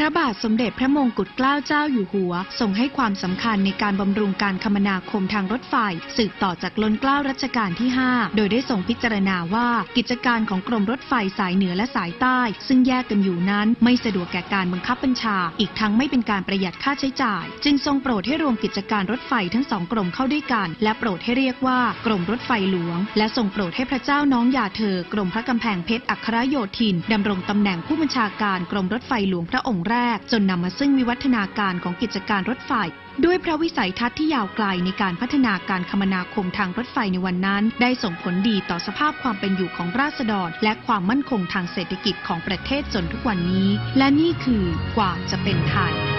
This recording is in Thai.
พระบาทสมเด็จพระมงกุฎเกล้าเจ้าอยู่หัว ทรงให้ความสำคัญในการบำรุงการคมนาคมทางรถไฟ สืบต่อจากล้นเกล้ารัชกาลที่ 5 โดยได้ทรงพิจารณาว่ากิจการของกรมรถไฟสายเหนือและสายใต้ ซึ่งแยกกันอยู่นั้นไม่สะดวกแก่การบังคับบัญชา อีกทั้งไม่เป็นการประหยัดค่าใช้จ่าย จึงทรงโปรดให้รวมกิจการรถไฟทั้งสองกรมเข้าด้วยกัน และโปรดให้เรียกว่ากรมรถไฟหลวง และทรงโปรดให้พระเจ้าน้องยาเธอกรมพระกำแพงเพชรอัครโยธินดำรงตำแหน่งผู้บัญชาการกรมรถไฟหลวงพระองค์แรกจนนำมาซึ่งวิวัฒนาการของกิจการรถไฟ ด้วยพระวิสัยทัศน์ที่ยาวไกลในการพัฒนาการคมนาคมทางรถไฟในวันนั้น ได้ส่งผลดีต่อสภาพความเป็นอยู่ของราษฎร และความมั่นคงทางเศรษฐกิจของประเทศจนทุกวันนี้ และนี่คือกว่าจะเป็นไทย